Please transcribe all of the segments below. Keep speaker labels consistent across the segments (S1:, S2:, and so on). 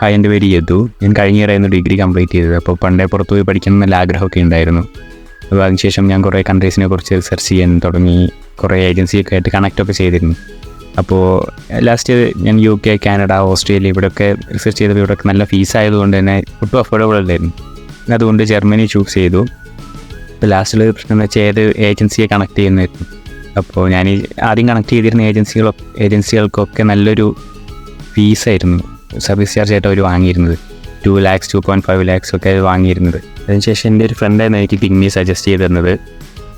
S1: Hi എന്റെ പേര് യദു ഞാൻ കഴിഞ്ഞ ഇടയായിരുന്നു ഡിഗ്രി കംപ്ലീറ്റ് ചെയ്തത്. അപ്പോൾ പണ്ടേ പുറത്ത് പോയി പഠിക്കണം എന്നുള്ള ആഗ്രഹമൊക്കെ ഉണ്ടായിരുന്നു. അപ്പോൾ അതിനുശേഷം ഞാൻ കുറേ കൺട്രീസിനെ കുറിച്ച് റിസർച്ച് ചെയ്യാൻ തുടങ്ങി. കുറേ ഏജൻസിയൊക്കെ ആയിട്ട് കണക്റ്റൊക്കെ ചെയ്തിരുന്നു. അപ്പോൾ ലാസ്റ്റ് ഞാൻ യു കെ കാനഡ ഓസ്ട്രേലിയ ഇവിടെയൊക്കെ റിസർച്ച് ചെയ്തപ്പോൾ ഇവിടെയൊക്കെ നല്ല ഫീസ് ആയതുകൊണ്ട് തന്നെ ഒട്ടും അഫോർഡബിൾ അല്ലായിരുന്നു. അതുകൊണ്ട് ജർമ്മനി ചൂസ് ചെയ്തു. ഇപ്പോൾ ലാസ്റ്റിൽ പ്രശ്നം എന്ന് വെച്ചാൽ ഏത് ഏജൻസിയെ കണക്ട് ചെയ്യുന്നതായിരുന്നു. അപ്പോൾ ഞാൻ ആദ്യം കണക്ട് ചെയ്തിരുന്ന ഏജൻസികളൊക്കെ ഏജൻസികൾക്കൊക്കെ നല്ലൊരു ഫീസായിരുന്നു സർവീസ് ചാർജ് ആയിട്ട് അവർ വാങ്ങിയിരുന്നത്. Two lakhs two point five lakhs ഒക്കെ വാങ്ങിയിരുന്നത്. അതിനുശേഷം എന്റെ ഒരു ഫ്രണ്ടായിരുന്നു എനിക്ക് പിഗ്മി സജസ്റ്റ് ചെയ്ത് തന്നത്.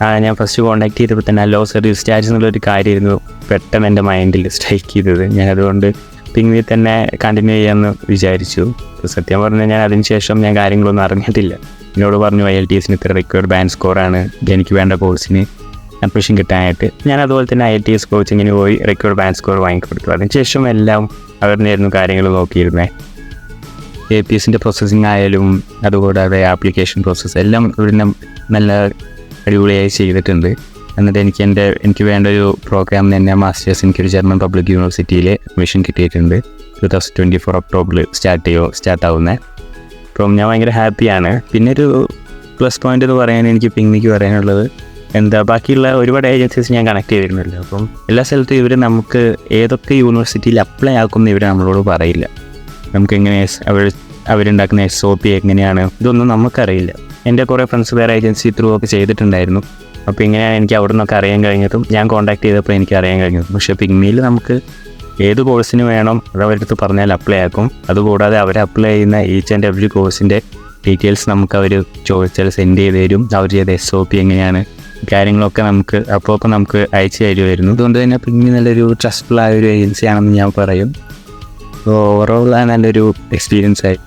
S1: ഞാൻ ഫസ്റ്റ് കോൺടാക്ട് ചെയ്തപ്പോൾ തന്നെ ലോ സർവീസ് ചാർജ് എന്നുള്ളൊരു കാര്യമായിരുന്നു പെട്ടെന്ന് എന്റെ മൈൻഡിൽ സ്ട്രൈക്ക് ചെയ്തത്. ഞാൻ അതുകൊണ്ട് പിഗ്മി തന്നെ കണ്ടിന്യൂ ചെയ്യാമെന്ന് വിചാരിച്ചു. സത്യം പറഞ്ഞാൽ ഞാൻ അതിനുശേഷം ഞാൻ കാര്യങ്ങളൊന്നും അറിഞ്ഞിട്ടില്ല. എന്നോട് പറഞ്ഞു ഐ എൽ ടി എസിന് ഇത്ര റിക്വയർഡ് ബാൻഡ് സ്കോറാണ് എനിക്ക് വേണ്ട കോഴ്സിന് അഡ്മിഷൻ കിട്ടാനായിട്ട്. ഞാൻ അതുപോലെ തന്നെ ഐ ടി എസ് കോച്ചിങ്ങിന് പോയി റിക്വയർഡ് ബാൻഡ് സ്കോർ വാങ്ങിക്കൊടുത്തു. അതിനുശേഷം എല്ലാം അവർ തന്നെയായിരുന്നു കാര്യങ്ങൾ നോക്കിയിരുന്നത് എ പി എസിന്റെ പ്രോസസ്സിങ് ആയാലും അതുകൂടാതെ ആപ്ലിക്കേഷൻ പ്രോസസ്സ് എല്ലാം ഇവിടുന്ന് നല്ല അടിപൊളിയായി ചെയ്തിട്ടുണ്ട്. എന്നിട്ട് എനിക്ക് എന്റെ എനിക്ക് വേണ്ട ഒരു പ്രോഗ്രാം തന്നെ മാസ്റ്റേഴ്സ് എനിക്കൊരു ജർമ്മൻ പബ്ലിക് യൂണിവേഴ്സിറ്റിയിൽ അഡ്മിഷൻ കിട്ടിയിട്ടുണ്ട്. ടു തൗസൻഡ് ട്വന്റി ഫോർ ഒക്ടോബറിൽ സ്റ്റാർട്ട് ചെയ്യോ സ്റ്റാർട്ട് ആവുന്നത് അപ്പം ഞാൻ ഭയങ്കര ഹാപ്പിയാണ് പിന്നെ ഒരു പ്ലസ് പോയിന്റ് എന്ന് പറയാൻ എനിക്ക് പിന്നിക്ക് പറയാനുള്ളത് എന്താ ബാക്കിയുള്ള ഒരുപാട് ഏജൻസീസ് ഞാൻ കണക്ട് ചെയ്തിരുന്നില്ല. അപ്പം എല്ലാ സ്ഥലത്തും ഇവർ നമുക്ക് ഏതൊക്കെ യൂണിവേഴ്സിറ്റിയിൽ അപ്ലൈ ആക്കുമെന്ന് ഇവർ നമ്മളോട് പറയില്ല. നമുക്ക് എങ്ങനെ അവർ അവരുണ്ടാക്കുന്ന എസ് ഒ പി എങ്ങനെയാണ്? ഇതൊന്നും നമുക്കറിയില്ല. എന്റെ കുറേ ഫ്രണ്ട്സ് വേറെ ഏജൻസി ത്രൂ ഒക്കെ ചെയ്തിട്ടുണ്ടായിരുന്നു. അപ്പോൾ ഇങ്ങനെയാണ് എനിക്ക് അവിടെ നിന്നൊക്കെ അറിയാൻ കഴിഞ്ഞതും ഞാൻ കോൺടാക്ട് ചെയ്തപ്പോൾ എനിക്ക് അറിയാൻ കഴിഞ്ഞതും. പക്ഷേ പിഗ്മിയിൽ നമുക്ക് ഏത് കോഴ്സിന് വേണം അത് അവരടുത്ത് പറഞ്ഞാൽ അപ്ലൈ ആക്കും. അതുകൂടാതെ അവർ അപ്ലൈ ചെയ്യുന്ന ഈച്ച് ആൻഡ് എവറി കോഴ്സിന്റെ ഡീറ്റെയിൽസ് നമുക്ക് അവർ ചോദിച്ചാൽ സെൻഡ് ചെയ്ത് തരും. അവർ ചെയ്ത എസ് ഒ പി എങ്ങനെയാണ്? കാര്യങ്ങളൊക്കെ നമുക്ക് അപ്പോൾ അപ്പോൾ നമുക്ക് അയച്ചു തരുമായിരുന്നു അതുകൊണ്ട് തന്നെ പിന്നെ നല്ലൊരു ട്രസ്റ്റ്ഫുൾ ആയ ഒരു ഏജൻസി ആണെന്ന് ഞാൻ പറയും. ഓവറോൾ നല്ലൊരു എക്സ്പീരിയൻസ് ആയി.